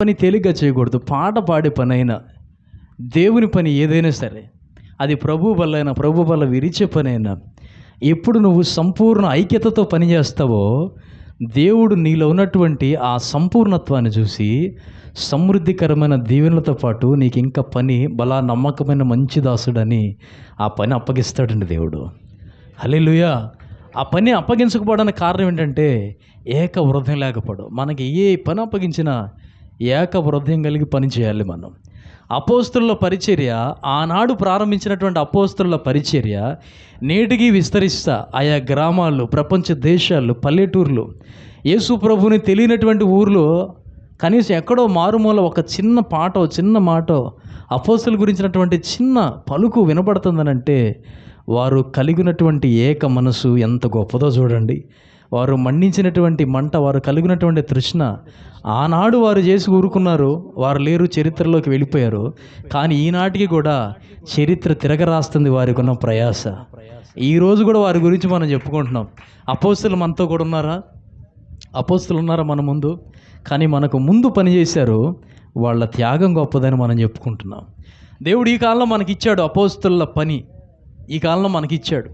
పని తేలిగ్గా చేయకూడదు. పాట పాడే పని అయినా దేవుని పని ఏదైనా సరే అది ప్రభు వల్ల అయినా ప్రభు వల్ల విరిచే పని అయినా ఎప్పుడు నువ్వు సంపూర్ణ ఐక్యతతో పని చేస్తావో దేవుడు నీలో ఉన్నటువంటి ఆ సంపూర్ణత్వాన్ని చూసి సమృద్ధికరమైన దీవెనలతో పాటు నీకు ఇంకా పని బలా నమ్మకమైన మంచి దాసుడని ఆ పని అప్పగిస్తాడండి దేవుడు. హల్లెలూయా! ఆ పని అప్పగించకపోవడానికి కారణం ఏంటంటే ఏక వృద్ధం లేకపోవడం మనకి ఏ పని అప్పగించినా ఏక హృదయం కలిగి పని చేయాలి మనం. అపోస్తుల పరిచర్య ఆనాడు ప్రారంభించినటువంటి అపోస్తుల పరిచర్య నేటికి విస్తరిస్తా. ఆయా గ్రామాలు ప్రపంచ దేశాలు పల్లెటూర్లు యేసు ప్రభుని తెలియనటువంటి ఊర్లో కనీసం ఎక్కడో మారుమూల ఒక చిన్న పాటో చిన్న మాటో అపోస్తుల గురించినటువంటి చిన్న పలుకు వినపడుతుందనంటే వారు కలిగినటువంటి ఏక మనసు ఎంత గొప్పదో చూడండి. వారు మండించినటువంటి మంట వారు కలిగినటువంటి తృష్ణ ఆనాడు వారు చేసి ఊరుకున్నారు వారు లేరు చరిత్రలోకి వెళ్ళిపోయారు. కానీ ఈనాటికి కూడా చరిత్ర తిరగరాస్తుంది వారికి ఉన్న ప్రయాస. ఈ రోజు కూడా వారి గురించి మనం చెప్పుకుంటున్నాం. అపోస్తులు మనతో కూడా ఉన్నారా? అపోస్తులు ఉన్నారా మన ముందు? కానీ మనకు ముందు పనిచేశారు వాళ్ళ త్యాగం గొప్పదని మనం చెప్పుకుంటున్నాం. దేవుడు ఈ కాలంలో మనకిచ్చాడు అపోస్తుల పని. ఈ కాలంలో మనకిచ్చాడు.